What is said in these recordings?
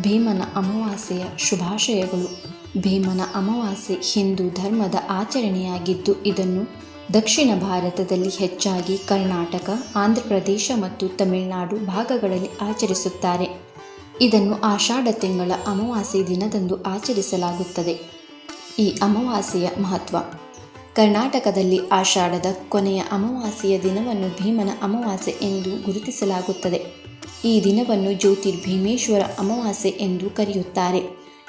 ಭೀಮನ ಅಮಾವಾಸ್ಯೆಯ ಶುಭಾಶಯಗಳು. ಭೀಮನ ಅಮಾವಾಸ್ಯೆ ಹಿಂದೂ ಧರ್ಮದ ಆಚರಣೆಯಾಗಿದ್ದು, ಇದನ್ನು ದಕ್ಷಿಣ ಭಾರತದಲ್ಲಿ ಹೆಚ್ಚಾಗಿ ಕರ್ನಾಟಕ, ಆಂಧ್ರಪ್ರದೇಶ ಮತ್ತು ತಮಿಳುನಾಡು ಭಾಗಗಳಲ್ಲಿ ಆಚರಿಸುತ್ತಾರೆ. ಇದನ್ನು ಆಷಾಢ ತಿಂಗಳ ಅಮಾವಾಸ್ಯೆ ದಿನದಂದು ಆಚರಿಸಲಾಗುತ್ತದೆ. ಈ ಅಮಾವಾಸ್ಯೆಯ ಮಹತ್ವ. ಕರ್ನಾಟಕದಲ್ಲಿ ಆಷಾಢದ ಕೊನೆಯ ಅಮಾವಾಸ್ಯೆಯ ದಿನವನ್ನು ಭೀಮನ ಅಮಾವಾಸ್ಯೆ ಎಂದು ಗುರುತಿಸಲಾಗುತ್ತದೆ. ಈ ದಿನವನ್ನು ಜ್ಯೋತಿರ್ಭೀಮೇಶ್ವರ ಅಮಾವಾಸ್ಯೆ ಎಂದು ಕರೆಯುತ್ತಾರೆ.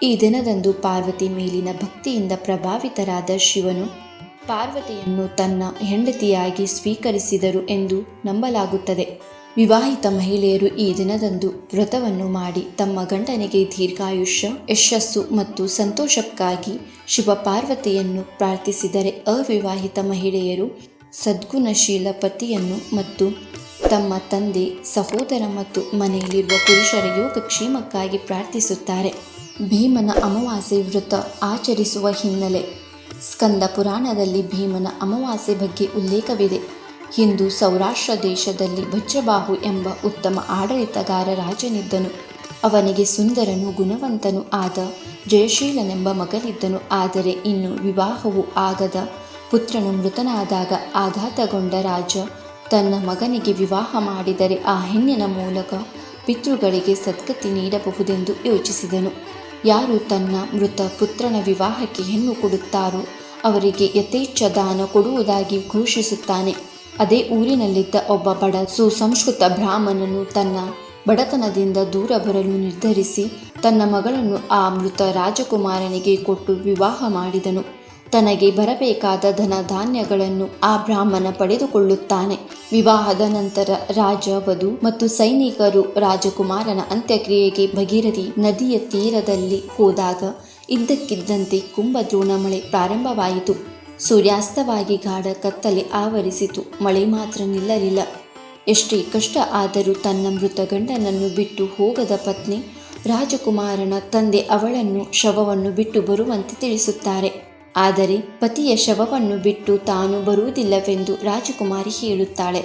ಈ ದಿನದಂದು ಪಾರ್ವತಿ ಮೇಲಿನ ಭಕ್ತಿಯಿಂದ ಪ್ರಭಾವಿತರಾದ ಶಿವನು ಪಾರ್ವತಿಯನ್ನು ತನ್ನ ಹೆಂಡತಿಯಾಗಿ ಸ್ವೀಕರಿಸಿದರು ಎಂದು ನಂಬಲಾಗುತ್ತದೆ. ವಿವಾಹಿತ ಮಹಿಳೆಯರು ಈ ದಿನದಂದು ವ್ರತವನ್ನು ಮಾಡಿ ತಮ್ಮ ಗಂಡನಿಗೆ ದೀರ್ಘಾಯುಷ್ಯ, ಯಶಸ್ಸು ಮತ್ತು ಸಂತೋಷಕ್ಕಾಗಿ ಶಿವ ಪಾರ್ವತಿಯನ್ನು ಪ್ರಾರ್ಥಿಸಿದರೆ ಅವಿವಾಹಿತ ಮಹಿಳೆಯರು ಸದ್ಗುಣಶೀಲ ಪತಿಯನ್ನು ಮತ್ತು ತಮ್ಮ ತಂದೆ, ಸಹೋದರ ಮತ್ತು ಮನೆಯಲ್ಲಿರುವ ಪುರುಷರ ಯೋಗಕ್ಷೇಮಕ್ಕಾಗಿ ಪ್ರಾರ್ಥಿಸುತ್ತಾರೆ. ಭೀಮನ ಅಮಾವಾಸ್ಯೆ ವ್ರತ ಆಚರಿಸುವ ಹಿನ್ನೆಲೆ ಸ್ಕಂದ ಪುರಾಣದಲ್ಲಿ ಭೀಮನ ಅಮಾವಾಸ್ಯೆ ಬಗ್ಗೆ ಉಲ್ಲೇಖವಿದೆ. ಹಿಂದೂ ಸೌರಾಷ್ಟ್ರ ದೇಶದಲ್ಲಿ ವಜ್ರಬಾಹು ಎಂಬ ಉತ್ತಮ ಆಡಳಿತಗಾರ ರಾಜನಿದ್ದನು. ಅವನಿಗೆ ಸುಂದರನು ಗುಣವಂತನು ಆದ ಜಯಶೀಲನೆಂಬ ಮಗನಿದ್ದನು. ಆದರೆ ಇನ್ನು ವಿವಾಹವು ಆಗದ ಪುತ್ರನು ಮೃತನಾದಾಗ ಆಘಾತಗೊಂಡ ರಾಜ ತನ್ನ ಮಗನಿಗೆ ವಿವಾಹ ಮಾಡಿದರೆ ಆ ಹೆಣ್ಣಿನ ಮೂಲಕ ಪಿತೃಗಳಿಗೆ ಸದ್ಗತಿ ನೀಡಬಹುದೆಂದು ಯೋಚಿಸಿದನು. ಯಾರು ತನ್ನ ಮೃತ ಪುತ್ರನ ವಿವಾಹಕ್ಕೆ ಹೆಣ್ಣು ಕೊಡುತ್ತಾರೋ ಅವರಿಗೆ ಯಥೇಚ್ಛ ದಾನ ಕೊಡುವುದಾಗಿ ಘೋಷಿಸುತ್ತಾನೆ. ಅದೇ ಊರಿನಲ್ಲಿದ್ದ ಒಬ್ಬ ಬಡ ಸುಸಂಸ್ಕೃತ ಬ್ರಾಹ್ಮಣನು ತನ್ನ ಬಡತನದಿಂದ ದೂರ ಬರಲು ನಿರ್ಧರಿಸಿ ತನ್ನ ಮಗಳನ್ನು ಆ ಮೃತ ರಾಜಕುಮಾರನಿಗೆ ಕೊಟ್ಟು ವಿವಾಹ ಮಾಡಿದನು. ತನಗೆ ಬರಬೇಕಾದ ಧನ ಧಾನ್ಯಗಳನ್ನು ಆ ಬ್ರಾಹ್ಮಣ ಪಡೆದುಕೊಳ್ಳುತ್ತಾನೆ. ವಿವಾಹದ ನಂತರ ರಾಜ, ವಧು ಮತ್ತು ಸೈನಿಕರು ರಾಜಕುಮಾರನ ಅಂತ್ಯಕ್ರಿಯೆಗೆ ಭಗೀರಥಿ ನದಿಯ ತೀರದಲ್ಲಿ ಹೋದಾಗ ಇದ್ದಕ್ಕಿದ್ದಂತೆ ಕುಂಭದ್ರೋಣ ಮಳೆ ಪ್ರಾರಂಭವಾಯಿತು. ಸೂರ್ಯಾಸ್ತವಾಗಿ ಗಾಢ ಕತ್ತಲೆ ಆವರಿಸಿತು. ಮಳೆ ಮಾತ್ರ ನಿಲ್ಲಲಿಲ್ಲ. ಎಷ್ಟೇ ಕಷ್ಟ ಆದರೂ ತನ್ನ ಮೃತ ಗಂಡನನ್ನು ಬಿಟ್ಟು ಹೋಗದ ಪತ್ನಿ ರಾಜಕುಮಾರನ ತಂದೆ ಅವಳನ್ನು ಶವವನ್ನು ಬಿಟ್ಟು ಬರುವಂತೆ ತಿಳಿಸುತ್ತಾರೆ. ಆದರೆ ಪತಿಯ ಶವವನ್ನು ಬಿಟ್ಟು ತಾನು ಬರುವುದಿಲ್ಲವೆಂದು ರಾಜಕುಮಾರಿ ಹೇಳುತ್ತಾಳೆ.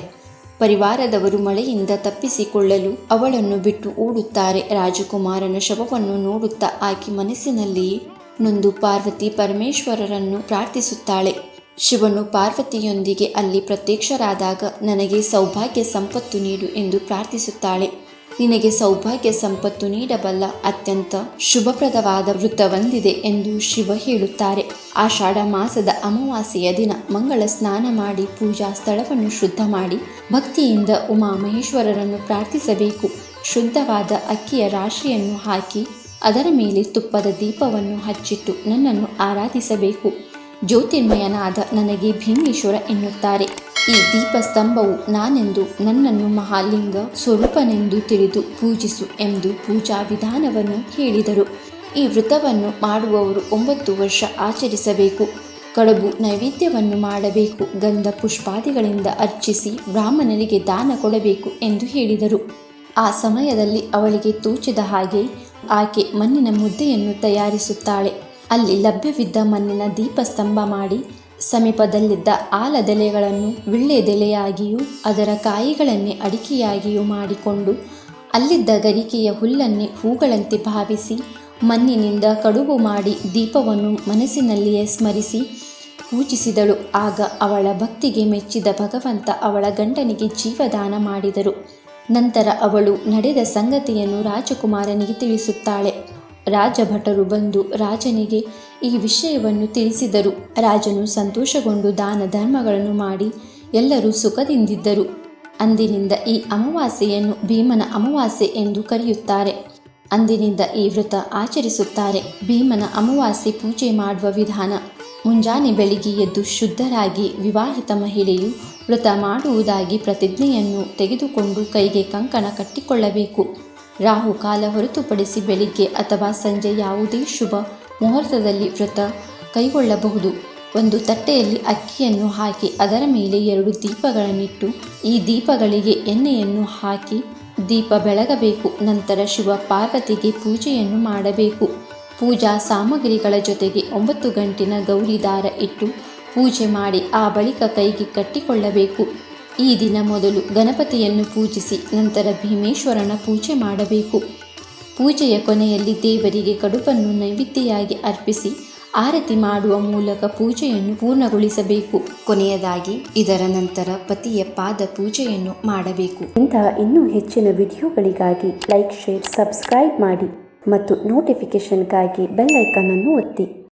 ಪರಿವಾರದವರು ಮಳೆಯಿಂದ ತಪ್ಪಿಸಿಕೊಳ್ಳಲು ಅವಳನ್ನು ಬಿಟ್ಟು ಓಡುತ್ತಾರೆ. ರಾಜಕುಮಾರನ ಶವವನ್ನು ನೋಡುತ್ತಾ ಆಕೆ ಮನಸ್ಸಿನಲ್ಲಿಯೇ ನೊಂದು ಪಾರ್ವತಿ ಪರಮೇಶ್ವರರನ್ನು ಪ್ರಾರ್ಥಿಸುತ್ತಾಳೆ. ಶಿವನು ಪಾರ್ವತಿಯೊಂದಿಗೆ ಅಲ್ಲಿ ಪ್ರತ್ಯಕ್ಷರಾದಾಗ ನನಗೆ ಸೌಭಾಗ್ಯ, ಸಂಪತ್ತು ನೀಡು ಎಂದು ಪ್ರಾರ್ಥಿಸುತ್ತಾಳೆ. ನಿನಗೆ ಸೌಭಾಗ್ಯ ಸಂಪತ್ತು ನೀಡಬಲ್ಲ ಅತ್ಯಂತ ಶುಭಪ್ರದವಾದ ವೃತ್ತವೊಂದಿದೆ ಎಂದು ಶಿವ ಹೇಳುತ್ತಾರೆ. ಆಷಾಢ ಮಾಸದ ಅಮಾವಾಸ್ಯೆಯ ದಿನ ಮಂಗಳ ಸ್ನಾನ ಮಾಡಿ ಪೂಜಾ ಸ್ಥಳವನ್ನು ಶುದ್ಧ ಮಾಡಿ ಭಕ್ತಿಯಿಂದ ಉಮಾಮಹೇಶ್ವರರನ್ನು ಪ್ರಾರ್ಥಿಸಬೇಕು. ಶುದ್ಧವಾದ ಅಕ್ಕಿಯ ರಾಶಿಯನ್ನು ಹಾಕಿ ಅದರ ಮೇಲೆ ತುಪ್ಪದ ದೀಪವನ್ನು ಹಚ್ಚಿಟ್ಟು ನನ್ನನ್ನು ಆರಾಧಿಸಬೇಕು. ಜ್ಯೋತಿರ್ಮಯನಾದ ನನಗೆ ಭೀಮೇಶ್ವರ ಎನ್ನುತ್ತಾರೆ. ಈ ದೀಪಸ್ತಂಭವು ನಾನೆಂದು ನನ್ನನ್ನು ಮಹಾಲಿಂಗ ಸ್ವರೂಪನೆಂದು ತಿಳಿದು ಪೂಜಿಸು ಎಂದು ಪೂಜಾ ವಿಧಾನವನ್ನು ಹೇಳಿದರು. ಈ ವೃತವನ್ನು ಮಾಡುವವರು ಒಂಬತ್ತು ವರ್ಷ ಆಚರಿಸಬೇಕು. ಕಡುಬು ನೈವೇದ್ಯವನ್ನು ಮಾಡಬೇಕು. ಗಂಧ ಪುಷ್ಪಾದಿಗಳಿಂದ ಅರ್ಚಿಸಿ ಬ್ರಾಹ್ಮಣರಿಗೆ ದಾನ ಕೊಡಬೇಕು ಎಂದು ಹೇಳಿದರು. ಆ ಸಮಯದಲ್ಲಿ ಅವಳಿಗೆ ತೋಚಿದ ಹಾಗೆ ಆಕೆ ಮಣ್ಣಿನ ಮುದ್ದೆಯನ್ನು ತಯಾರಿಸುತ್ತಾಳೆ. ಅಲ್ಲಿ ಲಭ್ಯವಿದ್ದ ಮಣ್ಣಿನ ದೀಪಸ್ತಂಭ ಮಾಡಿ ಸಮೀಪದಲ್ಲಿದ್ದ ಆಲದೆಲೆಗಳನ್ನು ವಿಳ್ಳೆದೆಲೆಯಾಗಿಯೂ ಅದರ ಕಾಯಿಗಳನ್ನೇ ಅಡಿಕೆಯಾಗಿಯೂ ಮಾಡಿಕೊಂಡು ಅಲ್ಲಿದ್ದ ಗರಿಕೆಯ ಹುಲ್ಲನ್ನೇ ಹೂಗಳಂತೆ ಭಾವಿಸಿ ಮಣ್ಣಿನಿಂದ ಕಡುಬು ಮಾಡಿ ದೀಪವನ್ನು ಮನಸ್ಸಿನಲ್ಲಿಯೇ ಸ್ಮರಿಸಿ ಪೂಜಿಸಿದಳು. ಆಗ ಅವಳ ಭಕ್ತಿಗೆ ಮೆಚ್ಚಿದ ಭಗವಂತ ಅವಳ ಗಂಡನಿಗೆ ಜೀವದಾನ ಮಾಡಿದರು. ನಂತರ ಅವಳು ನಡೆದ ಸಂಗತಿಯನ್ನು ರಾಜಕುಮಾರನಿಗೆ ತಿಳಿಸುತ್ತಾಳೆ. ರಾಜಭಟರು ಬಂದು ರಾಜನಿಗೆ ಈ ವಿಷಯವನ್ನು ತಿಳಿಸಿದರು. ರಾಜನು ಸಂತೋಷಗೊಂಡು ದಾನ ಧರ್ಮಗಳನ್ನು ಮಾಡಿ ಎಲ್ಲರೂ ಸುಖದಿಂದಿದ್ದರು. ಅಂದಿನಿಂದ ಈ ಅಮಾವಾಸ್ಯೆಯನ್ನು ಭೀಮನ ಅಮಾವಾಸ್ಯೆ ಎಂದು ಕರೆಯುತ್ತಾರೆ. ಅಂದಿನಿಂದ ಈ ವ್ರತ ಆಚರಿಸುತ್ತಾರೆ. ಭೀಮನ ಅಮಾವಾಸ್ಯೆ ಪೂಜೆ ಮಾಡುವ ವಿಧಾನ, ಮುಂಜಾನೆ ಬೆಳಿಗ್ಗೆ ಎದ್ದು ಶುದ್ಧರಾಗಿ ವಿವಾಹಿತ ಮಹಿಳೆಯು ವ್ರತ ಮಾಡುವುದಾಗಿ ಪ್ರತಿಜ್ಞೆಯನ್ನು ತೆಗೆದುಕೊಂಡು ಕೈಗೆ ಕಂಕಣ ಕಟ್ಟಿಕೊಳ್ಳಬೇಕು. ರಾಹುಕಾಲ ಹೊರತುಪಡಿಸಿ ಬೆಳಿಗ್ಗೆ ಅಥವಾ ಸಂಜೆ ಯಾವುದೇ ಶುಭ ಮುಹೂರ್ತದಲ್ಲಿ ವ್ರತ ಕೈಗೊಳ್ಳಬಹುದು. ಒಂದು ತಟ್ಟೆಯಲ್ಲಿ ಅಕ್ಕಿಯನ್ನು ಹಾಕಿ ಅದರ ಮೇಲೆ ಎರಡು ದೀಪಗಳನ್ನಿಟ್ಟು, ಈ ದೀಪಗಳಿಗೆ ಎಣ್ಣೆಯನ್ನು ಹಾಕಿ ದೀಪ ಬೆಳಗಬೇಕು, ನಂತರ ಶಿವ ಪಾರ್ವತಿಗೆ ಪೂಜೆಯನ್ನು ಮಾಡಬೇಕು. ಪೂಜಾ ಸಾಮಗ್ರಿಗಳ ಜೊತೆಗೆ ಒಂಬತ್ತು ಗಂಟಿನ ಗೌರಿ ದಾರ ಇಟ್ಟು ಪೂಜೆ ಮಾಡಿ ಆ ಬಳಿಕ ಕೈಗೆ ಕಟ್ಟಿಕೊಳ್ಳಬೇಕು. ಈ ದಿನ ಮೊದಲು ಗಣಪತಿಯನ್ನು ಪೂಜಿಸಿ ನಂತರ ಭೀಮೇಶ್ವರನ ಪೂಜೆ ಮಾಡಬೇಕು. ಪೂಜೆಯ ಕೊನೆಯಲ್ಲಿ ದೇವರಿಗೆ ಕಡುಪನ್ನು ನೈವೇದ್ಯೆಯಾಗಿ ಅರ್ಪಿಸಿ ಆರತಿ ಮಾಡುವ ಮೂಲಕ ಪೂಜೆಯನ್ನು ಪೂರ್ಣಗೊಳಿಸಬೇಕು. ಕೊನೆಯದಾಗಿ ಇದರ ನಂತರ ಪತಿಯ ಪಾದ ಪೂಜೆಯನ್ನು ಮಾಡಬೇಕು. ಇಂತಹ ಇನ್ನೂ ಹೆಚ್ಚಿನ ವಿಡಿಯೋಗಳಿಗಾಗಿ ಲೈಕ್, ಶೇರ್, ಸಬ್ಸ್ಕ್ರೈಬ್ ಮಾಡಿ ಮತ್ತು ನೋಟಿಫಿಕೇಷನ್ಗಾಗಿ ಬೆಲ್ ಅನ್ನು ಒತ್ತಿ.